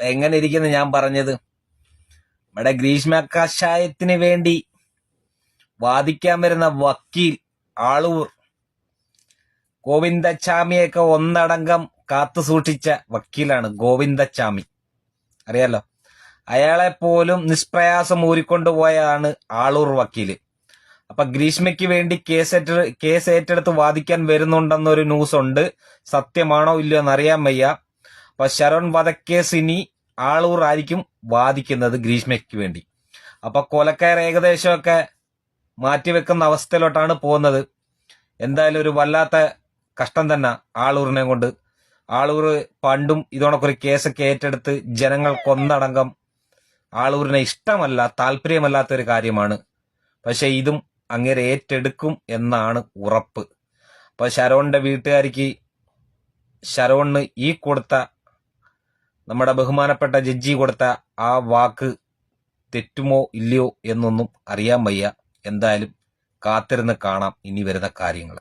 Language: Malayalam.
എങ്ങനെ ഇരിക്കുന്നു ഞാൻ പറഞ്ഞത്? നമ്മുടെ ഗ്രീഷ്മ കഷായത്തിന് വേണ്ടി വാദിക്കാൻ വരുന്ന വക്കീൽ ആളൂർ ഗോവിന്ദച്ചാമിയൊക്കെ ഒന്നടങ്കം കാത്തു സൂക്ഷിച്ച വക്കീലാണ് ഗോവിന്ദച്ചാമി. അറിയാലോ? അയാളെ പോലും നിഷ്പ്രയാസം ഊരിക്കൊണ്ടുപോയതാണ് ആളൂർ വക്കീൽ. അപ്പൊ ഗ്രീഷ്മയ്ക്ക് വേണ്ടി കേസ് കേസ് ഏറ്റെടുത്ത് വാദിക്കാൻ വരുന്നുണ്ടെന്നൊരു ന്യൂസ് ഉണ്ട് സത്യമാണോ ഇല്ലയോ എന്നറിയാൻ വയ്യ. അപ്പൊ ശരൺ വധക്കേസ് ഇനി ആളൂർ ആയിരിക്കും വാദിക്കുന്നത് ഗ്രീഷ്മയ്ക്ക് വേണ്ടി. അപ്പൊ കൊലക്കയർ ഏകദേശമൊക്കെ മാറ്റിവെക്കുന്ന അവസ്ഥയിലോട്ടാണ് പോകുന്നത്. എന്തായാലും ഒരു വല്ലാത്ത കഷ്ടം തന്നെ ആളൂറിനെ കൊണ്ട്. ആളൂർ പണ്ടും ഇതോണൊക്കെ കേസൊക്കെ ഏറ്റെടുത്ത് ജനങ്ങൾക്കൊന്നടങ്കം ആളൂരിനെ ഇഷ്ടമല്ല താല്പര്യമല്ലാത്ത ഒരു കാര്യമാണ്. പക്ഷെ ഇതും അങ്ങേരെ ഏറ്റെടുക്കും എന്നാണ് ഉറപ്പ്. അപ്പൊ ശരോണിന്റെ വീട്ടുകാരിക്ക് ശരോണിന് ഈ കൊടുത്ത നമ്മുടെ ബഹുമാനപ്പെട്ട ജഡ്ജി കൊടുത്ത ആ വാക്ക് തെറ്റുമോ ഇല്ലയോ എന്നൊന്നും അറിയാൻ വയ്യ. എന്തായാലും കാത്തിരുന്ന് കാണാം ഇനി വരുന്ന കാര്യങ്ങൾ.